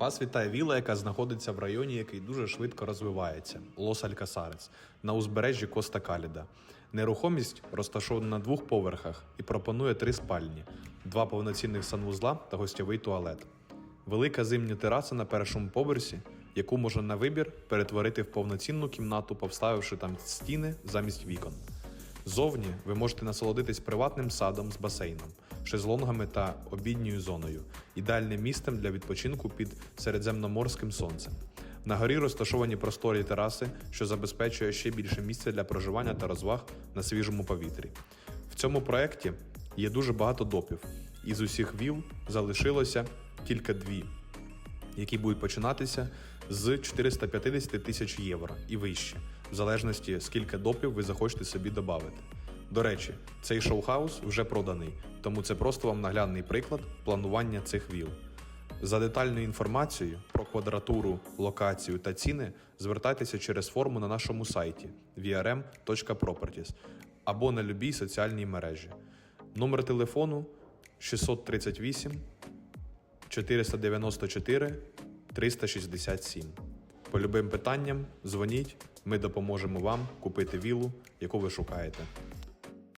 Вас вітає віла, яка знаходиться в районі, який дуже швидко розвивається Лос Алькасарес на узбережжі Коста Каліда. Нерухомість розташована на двох поверхах і пропонує три спальні, два повноцінних санвузла та гостьовий туалет. Велика зимня тераса на першому поверсі, яку можна на вибір перетворити в повноцінну кімнату, повставивши там стіни замість вікон. Зовні ви можете насолодитись приватним садом з басейном, шезлонгами та обідньою зоною, ідеальним місцем для відпочинку під середземноморським сонцем. На горі розташовані просторі тераси, що забезпечує ще більше місця для проживання та розваг на свіжому повітрі. В цьому проєкті є дуже багато допів. Із усіх віл залишилося тільки дві які будуть починатися з 450 тисяч євро і вище, в залежності скільки допів ви захочете собі додати. До речі, цей шоу-хаус вже проданий, тому це просто вам наглядний приклад планування цих віл. За детальною інформацією про квадратуру, локацію та ціни звертайтеся через форму на нашому сайті vrm.properties або на любій соціальній мережі. Номер телефону 638 494 367. По любим питанням дзвоніть, ми допоможемо вам купити вілу, яку ви шукаєте.